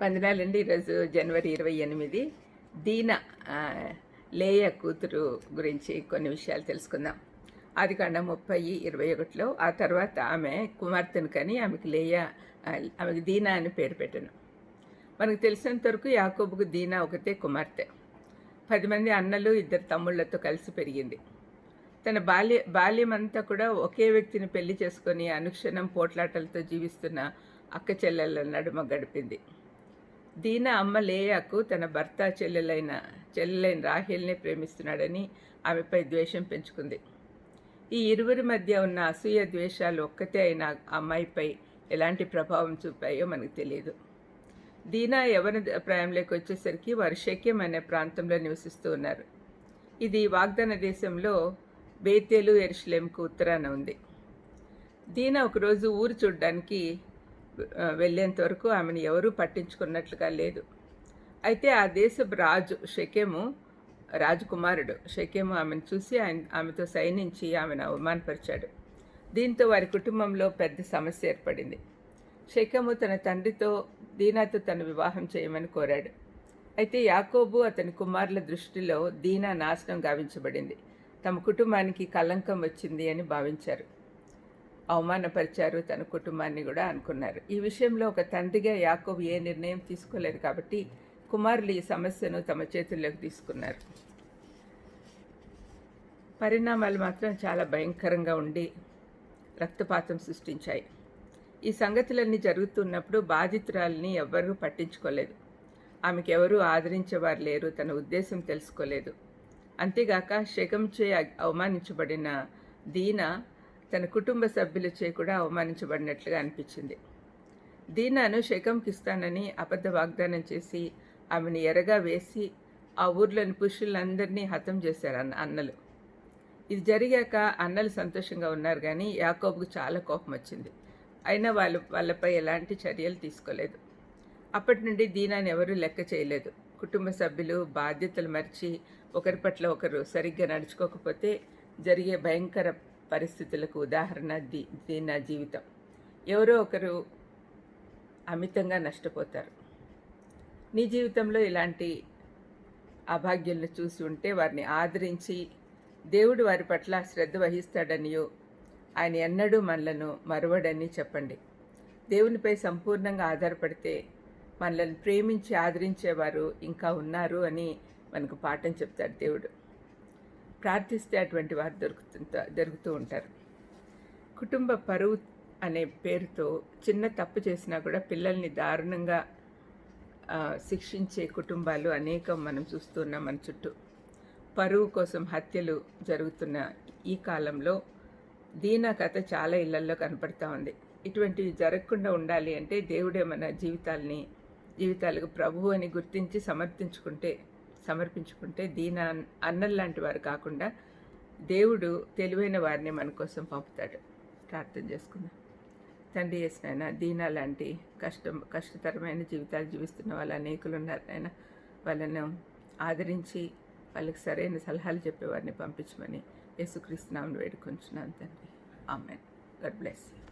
వందనాలండి ఈరోజు జనవరి ఇరవై ఎనిమిది. దీన లేయ కూతురు గురించి కొన్ని విషయాలు తెలుసుకుందాం. అది కాండ ముప్పై ఇరవై ఒకటిలో ఆ తర్వాత ఆమె కుమార్తెను కానీ ఆమెకు లేయ ఆమెకు దీనా అని పేరు పెట్టాను. మనకు తెలిసినంత వరకు యాకోబుకు దీనా ఒకతే కుమార్తె. పది మంది అన్నలు ఇద్దరు తమ్ముళ్ళతో కలిసి పెరిగింది. తన బాల్య బాల్యం అంతా కూడా ఒకే వ్యక్తిని పెళ్ళి చేసుకొని అనుక్షణం పోట్లాటలతో జీవిస్తున్న అక్క చెల్లెళ్ళ నడుమ గడిపింది. దీనా అమ్మ లేయాకు తన భర్త చెల్లెలైన చెల్లెలైన రాహేల్నే ప్రేమిస్తున్నాడని ఆమెపై ద్వేషం పెంచుకుంది. ఈ ఇరువురి మధ్య ఉన్న అసూయ ద్వేషాలు ఒక్కతే అయిన అమ్మాయిపై ఎలాంటి ప్రభావం చూపాయో మనకు తెలియదు. దీనా యవన ప్రాయంలోకి వచ్చేసరికి వారు శక్యం అనే ప్రాంతంలో నివసిస్తూ ఉన్నారు. ఇది వాగ్దాన దేశంలో బేతేలు ఎరుషులేంకు ఉత్తరాన ఉంది. దీనా ఒకరోజు ఊరు చూడడానికి వెళ్ళేంత వరకు ఆమెను ఎవరూ పట్టించుకున్నట్లుగా లేదు. అయితే ఆ దేశపు రాజు షకేము రాజకుమారుడు షకేము ఆమెను చూసి ఆయన ఆమెతో సైనించి ఆమెను అవమానపరిచాడు. దీంతో వారి కుటుంబంలో పెద్ద సమస్య ఏర్పడింది. షకేము తన తండ్రితో దీనాతో తను వివాహం చేయమని కోరాడు. అయితే యాకోబు అతని కుమారుల దృష్టిలో దీనా నాశనం గావించబడింది. తమ కుటుంబానికి కలంకం వచ్చింది అని భావించారు. అవమానపరిచారు తన కుటుంబాన్ని కూడా అనుకున్నారు. ఈ విషయంలో ఒక తండ్రిగా యాకోబు ఏ నిర్ణయం తీసుకోలేదు కాబట్టి కుమారులు ఈ సమస్యను తమ చేతుల్లోకి తీసుకున్నారు. పరిణామాలు మాత్రం చాలా భయంకరంగా ఉండి రక్తపాతం సృష్టించాయి. ఈ సంగతులన్నీ జరుగుతున్నప్పుడు బాధితురాల్ని ఎవ్వరూ పట్టించుకోలేదు. ఆమెకు ఎవరూ ఆదరించేవారు లేరు తన ఉద్దేశం తెలుసుకోలేదు. అంతేగాక శకంచే అవమానించబడిన దీన తన కుటుంబ సభ్యులచే కూడా అవమానించబడినట్లుగా అనిపించింది. దీనాను శకంకిస్తానని అబద్ధ వాగ్దానం చేసి ఆమెను ఎరగా వేసి ఆ ఊర్లోని పురుషులందరినీ హతం చేశారు అన్న అన్నలు. ఇది జరిగాక అన్నలు సంతోషంగా ఉన్నారు కానీ యాకోబుకు చాలా కోపం వచ్చింది. అయినా వాళ్ళు వాళ్ళపై ఎలాంటి చర్యలు తీసుకోలేదు. అప్పటి నుండి దీనాన్ని ఎవరూ లెక్క చేయలేదు. కుటుంబ సభ్యులు బాధ్యతలు మరిచి ఒకరి పట్ల ఒకరు సరిగ్గా నడుచుకోకపోతే జరిగే భయంకర పరిస్థితులకు ఉదాహరణ దీ నా జీవితం. ఎవరో ఒకరు అమితంగా నష్టపోతారు. నీ జీవితంలో ఇలాంటి అభాగ్యులను చూసి ఉంటే వారిని ఆదరించి దేవుడు వారి పట్ల శ్రద్ధ వహిస్తాడనియో ఆయన ఎన్నడూ మనలను మరువడని చెప్పండి. దేవునిపై సంపూర్ణంగా ఆధారపడితే మనల్ని ప్రేమించి ఆదరించేవారు ఇంకా ఉన్నారు అని మనకు పాఠం చెప్తాడు దేవుడు. ప్రార్థిస్తే అటువంటి వారు దొరుకుతుంటా దొరుకుతూ ఉంటారు. కుటుంబ పరువు అనే పేరుతో చిన్న తప్పు చేసినా కూడా పిల్లల్ని దారుణంగా శిక్షించే కుటుంబాలు అనేకం మనం చూస్తున్నాం మన చుట్టూ. పరువు కోసం హత్యలు జరుగుతున్న ఈ కాలంలో దీనా కథ చాలా ఇళ్ళల్లో కనపడుతూ ఉంది. ఇటువంటివి జరగకుండా ఉండాలి అంటే దేవుడే మన జీవితాల్ని జీవితాలకు ప్రభువు అని గుర్తించి సమర్థించుకుంటే సమర్పించుకుంటే దీన అన్నల్ లాంటి వారు కాకుండా దేవుడు తెలివైన వారిని మన కోసం పంపుతాడు. ప్రార్థన చేసుకుందాం. తండ్రి చేసిన దీనా లాంటి కష్టం కష్టతరమైన జీవితాలు జీవిస్తున్న వాళ్ళు అనేకులు ఉన్నారు నాయన. వాళ్ళను ఆదరించి వాళ్ళకి సరైన సలహాలు చెప్పేవారిని పంపించమని యేసుక్రీస్తు నామను వేడుకొంచున్నాను తండ్రి. ఆమెన్. God bless